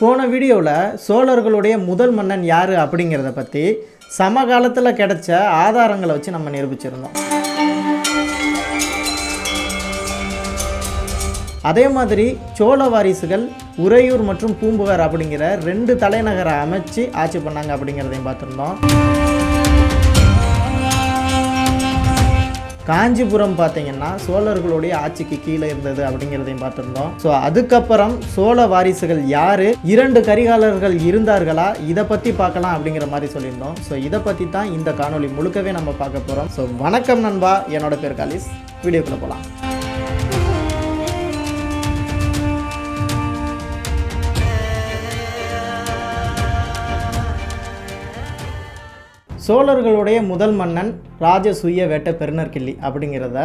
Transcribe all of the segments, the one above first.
போன வீடியோவில் சோழர்களுடைய முதல் மன்னன் யார் அப்படிங்கிறத பற்றி சமகாலத்தில் கிடைச்ச ஆதாரங்களை வச்சு நம்ம நிரூபிச்சிருந்தோம். அதே மாதிரி சோழ வாரிசுகள் உறையூர் மற்றும் பூம்புகார் அப்படிங்கிற ரெண்டு தலைநகரை அமைச்சு ஆட்சி பண்ணாங்க அப்படிங்கிறதையும் பார்த்துருந்தோம். காஞ்சிபுரம் பார்த்தீங்கன்னா சோழர்களுடைய ஆட்சிக்கு கீழே இருந்தது அப்படிங்கிறதையும் பார்த்துருந்தோம். ஸோ அதுக்கப்புறம் சோழ வாரிசுகள் யார்? இரண்டு கரிகாலர்கள் இருந்தார்களா? இதை பற்றி பார்க்கலாம் அப்படிங்கிற மாதிரி சொல்லியிருந்தோம். ஸோ இதை பற்றி தான் இந்த காணொளி முழுக்கவே நம்ம பார்க்க போகிறோம் ஸோ வணக்கம் நண்பா. என்னோட பேர் காலிஸ். வீடியோக்குள்ளே போகலாம் சோழர்களுடைய முதல் மன்னன் ராஜசூய வேட்ட பெருநர்கிள்ளி அப்படிங்கிறத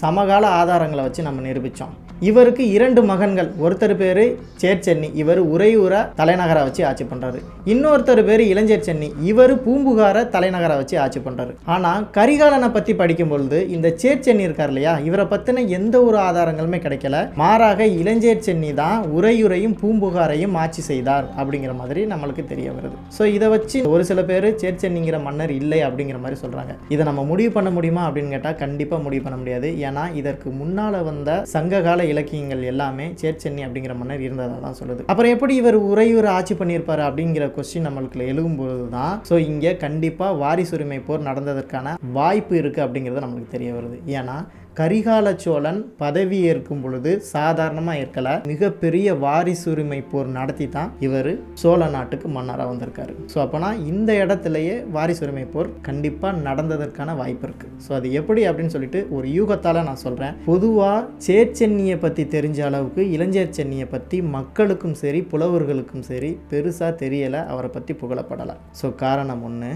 சமகால ஆதாரங்களை வச்சு நம்ம நிரூபித்தோம் இவருக்கு இரண்டு மகன்கள். ஒருத்தர் பேர் சேர்ச்சென்னி இவர் உறையூரை தலைநகரா வச்சு ஆட்சி பண்ணுறாரு இன்னொருத்தர் பேர் இளஞ்சேர் சென்னி இவர் பூம்புகாரை தலைநகரா வச்சு ஆட்சி பண்ணுறாரு ஆனால் கரிகாலனை பற்றி படிக்கும் பொழுது இந்த சேர்ச்சென்னி இருக்கார் இல்லையா இவரை பற்றின எந்த ஒரு ஆதாரங்களுமே கிடைக்கல. மாறாக இளஞ்சேர் சென்னி தான் உறையூரையும் பூம்புகாரையும் ஆட்சி செய்தார் அப்படிங்கிற மாதிரி நம்மளுக்கு தெரிய வருது. ஸோ இதை வச்சு ஒரு சில பேர் சேர்ச்சென்னிங்கிற மன்னர் இல்லை அப்படிங்கிற மாதிரி சொல்கிறாங்க இதை நம்ம முடிவு பண்ண முடியுமா அப்படின்னு கேட்டால் கண்டிப்பாக முடிவு பண்ண முடியாது. ஏன்னா இதற்கு முன்னால் வந்த சங்ககால இலக்கியங்கள் எல்லாமே சேர்ச்சென்னி அப்படிங்கிற மன்னர் இருந்ததாக தான் சொல்லுது. அப்புறம் எப்படி இவர் உறையூர் ஆட்சி பண்ணியிருப்பார் அப்படிங்கிற கொஸ்டின் நம்மளுக்கு எழுகும்போது தான் ஸோ இங்கே கண்டிப்பாக வாரிசுரிமை போர் நடந்ததற்கான வாய்ப்பு இருக்குது அப்படிங்கிறது நம்மளுக்கு தெரிய வருது. ஏன்னா கரிகால சோழன் பதவி ஏற்கும் பொழுது சாதாரணமாக ஏற்கல. மிகப்பெரிய வாரிசுரிமை போர் நடத்தி தான் இவர் சோழ நாட்டுக்கு மன்னராக வந்திருக்காரு. ஸோ அப்போனா இந்த இடத்துலையே வாரிசுரிமை போர் கண்டிப்பாக நடந்ததற்கான வாய்ப்பு இருக்குது ஸோ அது எப்படி அப்படின்னு சொல்லிட்டு ஒரு யூகத்தால் நான் சொல்கிறேன் பொதுவாக சேர்ச்சென்னியை பற்றி தெரிஞ்ச அளவுக்கு இளஞ்சேர் சென்னியை பற்றி மக்களுக்கும் சரி புலவர்களுக்கும் சரி பெருசாக தெரியலை அவரை பற்றி புகழப்படலை. ஸோ காரணம் ஒன்று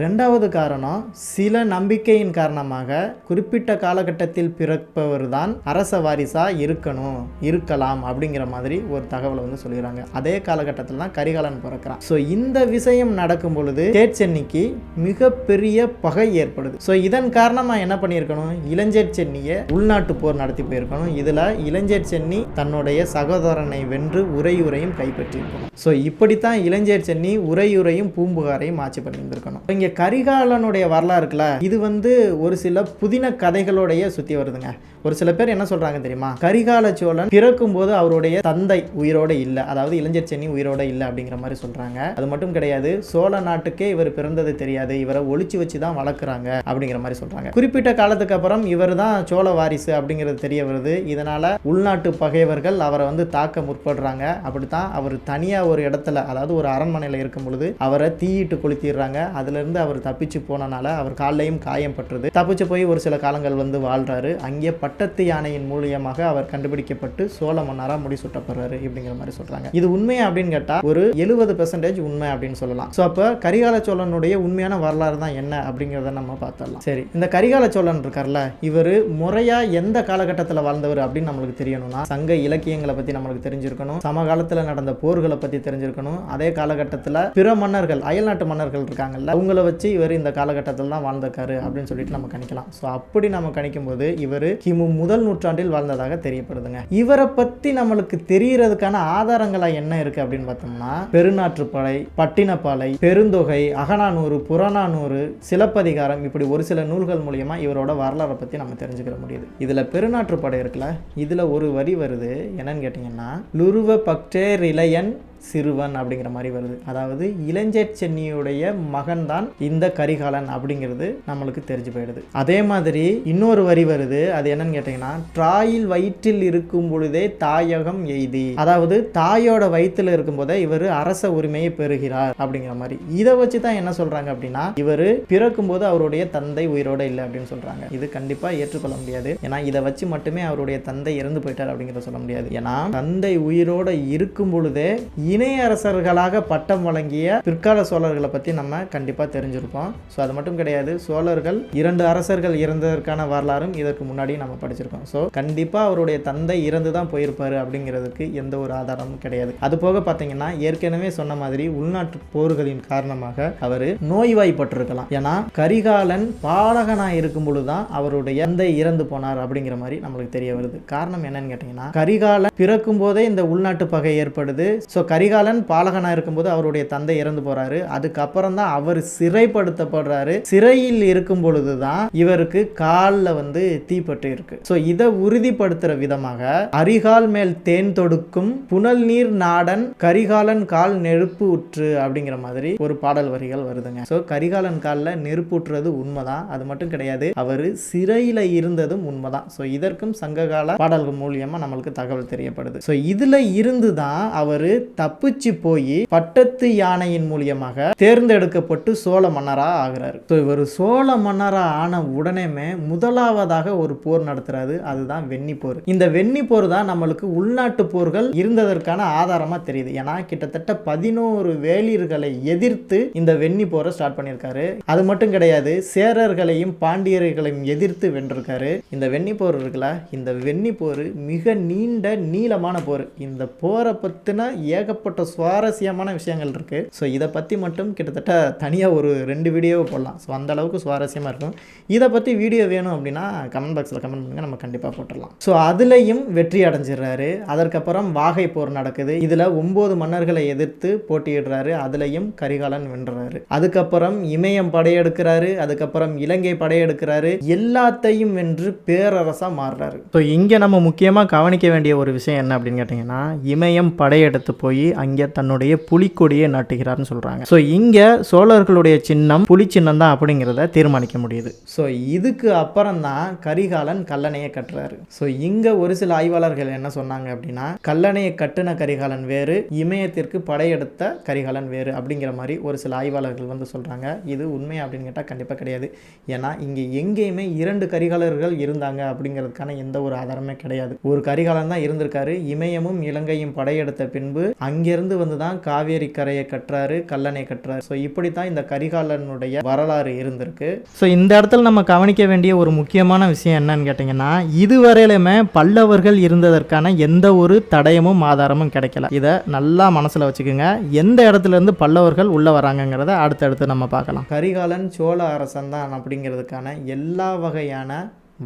ரெண்டாவது காரணம் சில நம்பிக்கையின் காரணமாக குறிப்பிட்ட காலகட்டத்தில் பிறப்பவர் தான் அரச வாரிசா இருக்கணும் இருக்கலாம் அப்படிங்கிற மாதிரி ஒரு தகவலை வந்து சொல்லிடுறாங்க. அதே காலகட்டத்தில் தான் கரிகாலன் பிறக்கிறான். ஸோ இந்த விஷயம் நடக்கும் பொழுது சேட்சென்னிக்கு மிகப்பெரிய பகை ஏற்படுது. ஸோ இதன் காரணமாக என்ன பண்ணியிருக்கணும்? இளஞ்சேட் சென்னியை உள்நாட்டு போர் நடத்தி போயிருக்கணும். இதில் இளஞ்சேட் சென்னி தன்னுடைய சகோதரனை வென்று உறையூரையும் கைப்பற்றியிருக்கணும். ஸோ இப்படித்தான் இளஞ்சேட் சென்னி உறையூரையும் பூம்புகாரையும் ஆட்சி பண்ணியிருந்திருக்கணும். இங்கே கரிகாலனுடைய வரலாறு இருக்குல்ல இது வந்து ஒரு சில புதின கதைகளோடைய சுற்றி வருதுங்க. ஒரு சில பேர் என்ன சொல்கிறாங்க தெரியுமா? கரிகால சோழன் பிறக்கும்போது அவருடைய தந்தை உயிரோடு இல்லை. அதாவது இளைஞர் சென்னி உயிரோடு இல்லை அப்படிங்கிற மாதிரி சொல்கிறாங்க அது மட்டும் கிடையாது சோழ நாட்டுக்கே இவர் பிறந்தது தெரியாது. இவரை ஒழிச்சு வச்சு தான் வளர்க்குறாங்க அப்படிங்கிற மாதிரி சொல்கிறாங்க குறிப்பிட்ட காலத்துக்கு அப்புறம் இவர் தான் சோழ வாரிசு அப்படிங்கிறது தெரிய வருது. இதனால் உள்நாட்டு பகைவர்கள் அவரை வந்து தாக்க முற்படுறாங்க. அப்படி தான் அவர் தனியாக ஒரு இடத்துல அதாவது ஒரு அரண்மனையில் இருக்கும் பொழுது அவரை தீயிட்டு கொளுத்திடுறாங்க. அதுலேருந்து அவர் தப்பிச்சு போனனால அவர் காலையும் காயம் பட்டுறது தப்பிச்சு போய் ஒரு சில காலங்கள் வந்து வாழ்றாரு. அங்கே பட்டத்து யானையின் மூலியமாக அவர் கண்டுபிடிக்கப்பட்டு சோழ மன்னராக முடிசூட்டப்படுறாரு அப்படிங்கிற மாதிரி சொல்றாங்க. இது உண்மையா அப்படின்னு கேட்டால் ஒரு எழுபது பெர்சன்டேஜ் உண்மை அப்படின்னு சொல்லலாம். ஸோ அப்போ கரிகால சோழனுடைய உண்மையான வரலாறு தான் என்ன அப்படிங்கிறத நம்ம பார்த்துடலாம். சரி இந்த கரிகால சோழன் இருக்கார்ல இவர் முறையா எந்த காலகட்டத்தில் வாழ்ந்தவர் அப்படின்னு நம்மளுக்கு தெரியணும்னா சங்க இலக்கியங்களை பற்றி நம்மளுக்கு தெரிஞ்சிருக்கணும் சமகாலத்தில் நடந்த போர்களை பற்றி தெரிஞ்சிருக்கணும் அதே காலகட்டத்தில் பிற மன்னர்கள் அயல்நாட்டு மன்னர்கள் இருக்காங்கல்ல அவங்கள வச்சு இவர் இந்த காலகட்டத்தில் தான் வாழ்ந்திருக்காரு அப்படின்னு சொல்லிட்டு நம்ம கணிக்கலாம். ஸோ அப்படி நம்ம கணிக்கும் போது இவர் கிமு முதல் நூற்றாண்டில் வாழ்ந்ததாக தெரியப்படுதுங்க. இவரை பற்றி நம்மளுக்கு தெரியறதுக்கான ஆதாரங்களா என்ன இருக்கு அப்படின்னு பார்த்தோம்னா பெருநாற்றுப்படை பட்டினப்பாலை பெருந்தொகை அகநானூறு புறநானூறு சிலப்பதிகாரம் இப்படி ஒரு சில நூல்கள் மூலியமா இவரோட வரலாறை பற்றி நம்ம தெரிஞ்சுக்கிற முடியுது. இதில் பெருநாற்றுப்படை இருக்குல்ல இதில் ஒரு வரி வருது என்னன்னு கேட்டிங்கன்னா லுருவ பக்டே ரிலையன் சிறுவன் அப்படிங்கிற மாதிரி வருது. அதாவது இளஞ்சேட் சென்னியுடைய மகன் தான் இந்த கரிகாலன் அப்படிங்கிறது நம்மளுக்கு தெரிஞ்சு போயிடுது. அதே மாதிரி இன்னொரு வரி வருது. அது என்னன்னு கேட்டிங்கன்னா ட்ராயில் வயிற்றில் இருக்கும் பொழுதே தாயகம் எய்தி. அதாவது தாயோட வயிற்றில் இருக்கும்போதே இவர் அரச உரிமையை பெறுகிறார் அப்படிங்கிற மாதிரி. இதை வச்சு தான் என்ன சொல்றாங்க அப்படின்னா இவர் பிறக்கும்போது அவருடைய தந்தை உயிரோட இல்லை அப்படின்னு சொல்றாங்க. இது கண்டிப்பாக ஏற்றுக்கொள்ள முடியாது. ஏன்னா இதை வச்சு மட்டுமே அவருடைய தந்தை இறந்து போயிட்டார் அப்படிங்கிறத சொல்ல முடியாது. ஏன்னா தந்தை உயிரோட இருக்கும் பொழுதே இணைய அரசர்களாக பட்டம் வழங்கிய பிற்கால சோழர்களை பற்றி நம்ம கண்டிப்பாக தெரிஞ்சிருப்போம். ஸோ அது மட்டும் கிடையாது. சோழர்கள் இரண்டு அரசர்கள் இறந்ததற்கான வரலாறும் இதற்கு முன்னாடி நம்ம படிச்சிருக்கோம். ஸோ கண்டிப்பாக அவருடைய தந்தை இறந்து தான் போயிருப்பார் அப்படிங்கிறதுக்கு எந்த ஒரு ஆதாரமும் கிடையாது. அது போக பார்த்தீங்கன்னா ஏற்கனவே சொன்ன மாதிரி உள்நாட்டு போர்களின் காரணமாக அவர் நோய்வாய்ப்பட்டிருக்கலாம். ஏன்னா கரிகாலன் பாலகனாக இருக்கும் பொழுது தான் அவருடைய தந்தை இறந்து போனார் அப்படிங்கிற மாதிரி நம்மளுக்கு தெரிய வருது. காரணம் என்னன்னு கேட்டிங்கன்னா கரிகாலன் பிறக்கும் போதே இந்த உள்நாட்டு பகை ஏற்படுது. ஸோ கரி கரிகாலன் பாலகனாக இருக்கும்போது அவருடைய தந்தை இறந்து போறாரு. அதுக்கப்புறம் தான் அவர் சிறைப்படுத்தப்படுறாரு. சிறையில் இருக்கும் பொழுது தான் இவருக்கு காலில் வந்து தீப்பட்டு இருக்கு. ஸோ இதை உறுதிப்படுத்துற விதமாக அரிகால் மேல் தேன் தொடுக்கும் புனல் நீர் நாடன் கரிகாலன் கால் நெருப்பு உற்று அப்படிங்கிற மாதிரி ஒரு பாடல் வரிகள் வருதுங்க. ஸோ கரிகாலன் காலில் நெருப்புற்றுறது உண்மைதான். அது மட்டும் கிடையாது அவர் சிறையில் இருந்ததும் உண்மைதான். ஸோ இதற்கும் சங்ககால பாடல்கள் மூலியமா நம்மளுக்கு தகவல் தெரியப்படுது. ஸோ இதுல இருந்து தான் அவர் தப்பிச்சு போய் பட்டத்து யானையின் மூலியமாக தேர்ந்தெடுக்கப்பட்டு சோழ மன்னரா ஆகிறார். ஸோ இவர் சோழ மன்னரா ஆன உடனேமே முதலாவதாக ஒரு போர் நடத்துறாரு. அதுதான் வெண்ணி போர். இந்த வெண்ணி போர் தான் நம்மளுக்கு உள்நாட்டு போர்கள் இருந்ததற்கான ஆதாரமா தெரியுது. ஏன்னா கிட்டத்தட்ட பதினோரு வேளிர்களை எதிர்த்து இந்த வெண்ணி போரை ஸ்டார்ட் பண்ணியிருக்காரு. அது மட்டும் கிடையாது சேரர்களையும் பாண்டியர்களையும் எதிர்த்து வென்றிருக்காரு. இந்த வெண்ணி போர் இருக்குல்ல இந்த வெண்ணி போர் மிக நீண்ட நீளமான போர். இந்த போரை பற்றின ஏகப்பட்ட சுவாரஸ்யமான விஷயங்கள் இருக்குது ஸோ இதை பற்றி மட்டும் கிட்டத்தட்ட தனியாக ஒரு ரெண்டு வீடியோவை போடலாம். ஸோ அந்த அளவுக்கு சுவாரஸ்யமாக இருக்கும். இதை பற்றி வீடியோ வேணும் அப்படின்னா கமெண்ட் பாக்ஸில் கமெண்ட் பண்ணுங்கள் நம்ம கண்டிப்பாக போட்டுடலாம். ஸோ அதுலேயும் வெற்றி அடைஞ்சிடுறாரு. அதற்கப்புறம் வாகை போர் நடக்குது. இதில் ஒம்பது மன்னர்களை எதிர்த்து போட்டியிடுறாரு. அதுலேயும் கரிகாலன் வென்றாரு. அதுக்கப்புறம் இமயம் படையெடுக்கிறாரு. அதுக்கப்புறம் இலங்கை படையெடுக்கிறாரு. எல்லாத்தையும் வென்று பேரரசாக மாறுறாரு. ஸோ இங்கே நம்ம முக்கியமாக கவனிக்க வேண்டிய ஒரு விஷயம் என்ன அப்படின்னு கேட்டிங்கன்னா இமயம் படையெடுத்து போய் அங்கே தன்னுடைய புலிக்கொடியை நாட்டுகிறார்னு சொல்கிறாங்க ஸோ இங்கே சோழர்களுடைய சின்னம் புலி சின்னம் தான் அப்படிங்கிறத தீர்மானிக்க முடியுது. ஸோ இதுக்கு அப்புறம் தான் கரிகாலன் கல்லணையை கட்டுறாரு. ஸோ இங்கே ஒரு சில ஆய்வாளர்கள் என்ன சொன்னாங்க அப்படின்னா கல்லணையை கட்டுன கரிகாலன் வேறு இமயத்திற்கு படையெடுத்த கரிகாலன் வேறு அப்படிங்கிற மாதிரி ஒரு சில ஆய்வாளர்கள் வந்து சொல்கிறாங்க இது உண்மை அப்படின்னு கேட்டால் கண்டிப்பாக கிடையாது. ஏன்னா இங்கே எங்கேயுமே இரண்டு கரிகாலர்கள் இருந்தாங்க அப்படிங்கிறதுக்கான எந்த ஒரு ஆதாரமே கிடையாது. ஒரு கரிகாலன் தான் இருந்திருக்காரு. இமயமும் இலங்கையும் படையெடுத்த பின்பு அங்கேருந்து வந்து தான் காவேரி கரையை கட்டுறாரு கல்லணை கட்டுறாரு. ஸோ இப்படி தான் இந்த கரிகாலனுடைய வரலாறு இருந்திருக்கு. ஸோ இந்த இடத்துல நம்ம கவனிக்க வேண்டிய ஒரு முக்கியமான விஷயம் என்னன்னு கேட்டிங்கன்னா இதுவரையிலுமே பல்லவர்கள் இருந்ததற்கான எந்த ஒரு தடயமும் ஆதாரமும் கிடைக்கல. இதை நல்லா மனசில் வச்சுக்கோங்க. எந்த இடத்துல இருந்து பல்லவர்கள் உள்ளே வராங்கங்கிறத அடுத்தடுத்து நம்ம பார்க்கலாம். கரிகாலன் சோழ அரசன் தான் அப்படிங்கிறதுக்கான எல்லா வகையான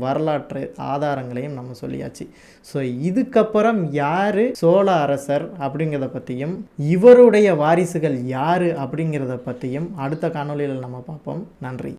வரலாற்று ஆதாரங்களையும் நம்ம சொல்லியாச்சு. ஸோ இதுக்கப்புறம் யார் சோழ அரசர் அப்படிங்கிறத பற்றியும் இவருடைய வாரிசுகள் யார் அப்படிங்கிறத பற்றியும் அடுத்த காணொலியில் நம்ம பார்ப்போம். நன்றி.